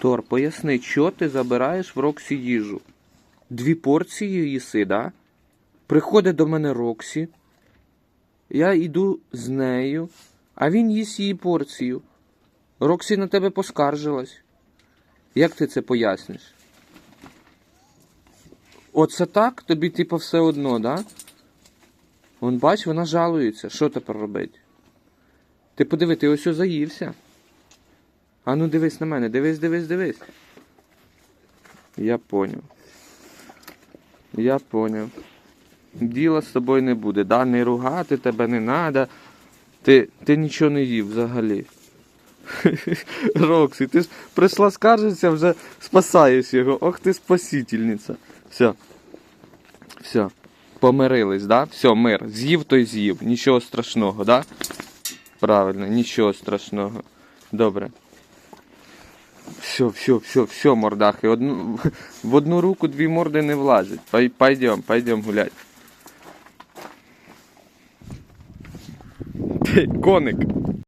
Тор, поясни, що ти забираєш в Роксі їжу? Дві порції їси, да? Приходить до мене Роксі. Я йду з нею, а він їсть її порцію. Роксі на тебе поскаржилась. Як ти це поясниш? Оце так? Тобі типу все одно, да? Вон бач, вона жалується. Що тепер робить? Ти подиви, ти ось заївся. А ну дивись на мене, дивись, дивись, дивись. Я поняв. Я поняв. Діла з тобою не буде, да? Не ругати тебе не треба. Ти, ти нічого не їв взагалі. Роксі, ти ж прийшла скаржитися, вже спасаєш його. Ох ти спасительниця. Все. Все. Помирились, да? Все, мир. З'їв, той з'їв. Нічого страшного, да? Правильно, нічого страшного. Добре. Все, все, все, все, мордахи. Одну, в одну руку дві морди не влазять. Пой- Пойдем, пойдем гулять. Коник.